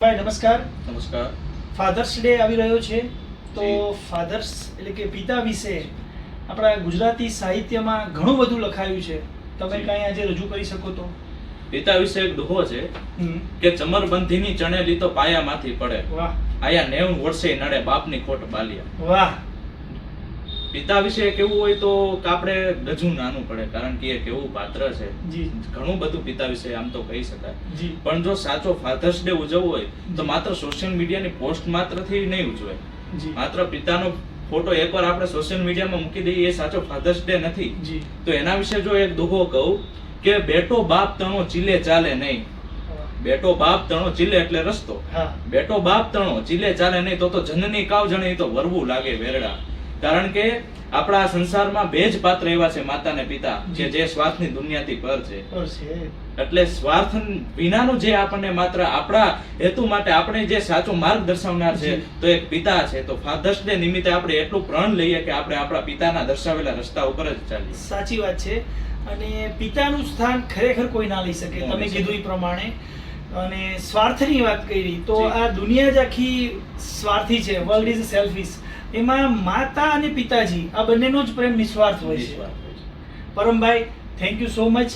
ભાઈ નમસ્કાર. નમસ્કાર. ફાધર્સ ડે આવી રહ્યો છે. તો ફાધર્સ એટલે કે પિતા વિશે આપણા ગુજરાતી સાહિત્યમાં ઘણું બધું લખાયું છે. તમે કાંઈ આજે રજૂ કરી શકો તો? પિતા વિશે એક દોહો છે કે ચમરબંધીની ચણેલી તો પાયામાંથી પડે. વાહ. આયા નેવું વર્ષે નડે બાપની ખોટ બાલિયા. વાહ. પિતા વિશે કેવું હોય તો આપણે ગજું નાનું પડે કારણ કે એ કેવું પાત્ર છે. ઘણું બધું પિતા વિશે આમ તો કહી શકાય. જી. પણ જો સાચો ફાધર્સ ડે ઉજવવો હોય તો માત્ર સોશિયલ મીડિયાની પોસ્ટ માત્રથી નહીં ઉજવે માત્ર પિતાનો ફોટો એકવાર આપણે સોશિયલ મીડિયામાં મૂકી દઈએ એ સાચો ફાધર્સ ડે નથી. જી. તો એના વિશે જો એક દુહો કહું કે બેટો બાપ તણો ચીલે ચાલે નહીં. બેટો બાપ તણો ચીલે એટલે રસ્તો. હા. બેટો બાપ તણો ચીલે ચાલે નહીં તો તો જનની કાવ જણે તો વરવું લાગે વેરડા. કારણ કે આપણા સંસારમાં બે જ પાત્ર એવા છે માતા ને પિતા કે જે સ્વાર્થની દુનિયાથી પર છે. એટલે સ્વાર્થ વિનાનું જે આપણને માત્ર આપણા હેતુ માટે આપણે જે સાચો માર્ગ દર્શાવનાર છે તો એક પિતા છે. તો ફાધર્સ ડે નિમિત્તે આપણે એટલું પ્રણ લઈએ કે આપણે આપણા પિતાના દર્શાવેલા રસ્તા ઉપર જ ચાલીએ. સાચી વાત છે. અને પિતાનું સ્થાન ખરેખર કોઈ ના લઈ શકે. તમે કીધું એ પ્રમાણે. અને સ્વાર્થની વાત કરી તો આ દુનિયા જ આખી સ્વાર્થી છે. વર્લ્ડ ઇઝ સેલ્ફિશ એમાં માતા અને પિતાજી આ બંનેનો જ પ્રેમ નિસ્વાર્થ હોય છે હોય છે. પરમભાઈ થેન્ક યુ સો મચ